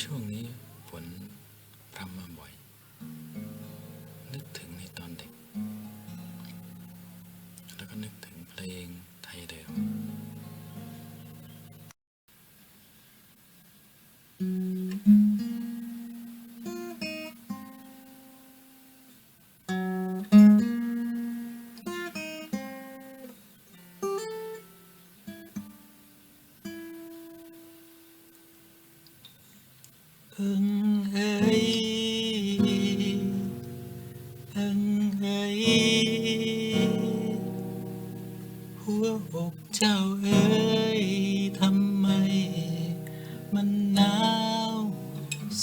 ช่วงนี้ฝนทำมาบ่อย อิงเอ้ยอิงเอ้ยหัวอกเจ้าเอ้ยทำไม มันหนาว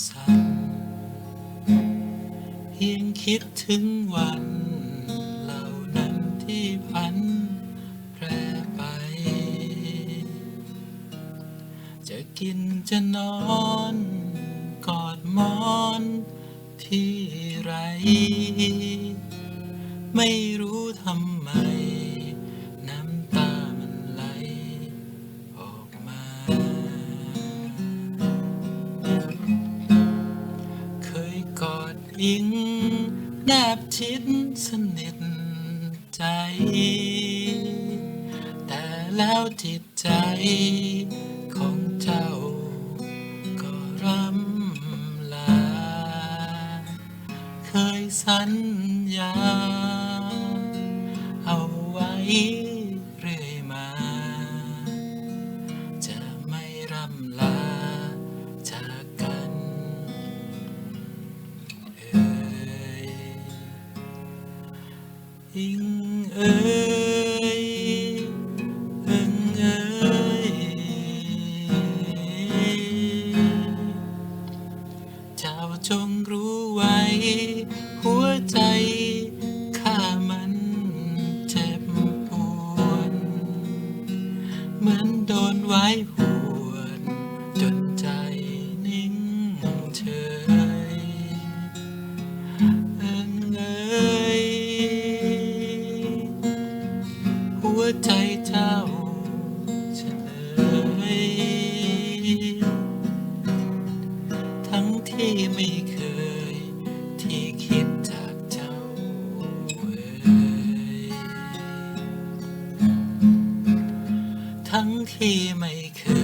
สั่นเพียงคิดถึงวันเหล่านั้นที่พันแพร่ไป จะกินจะนอน กอดมอนที่ไร ไม่รู้ทำไม น้ำตามันไหล ออกมา เคยกอดอิงแนบชิดสนิทใจ แต่แล้วจิตใจ เคยสัญญา เอาไว้เรื่อยมา จะไม่รำลาจากกันเอ่ยอิงเอ่ vai ที่ไม่เคย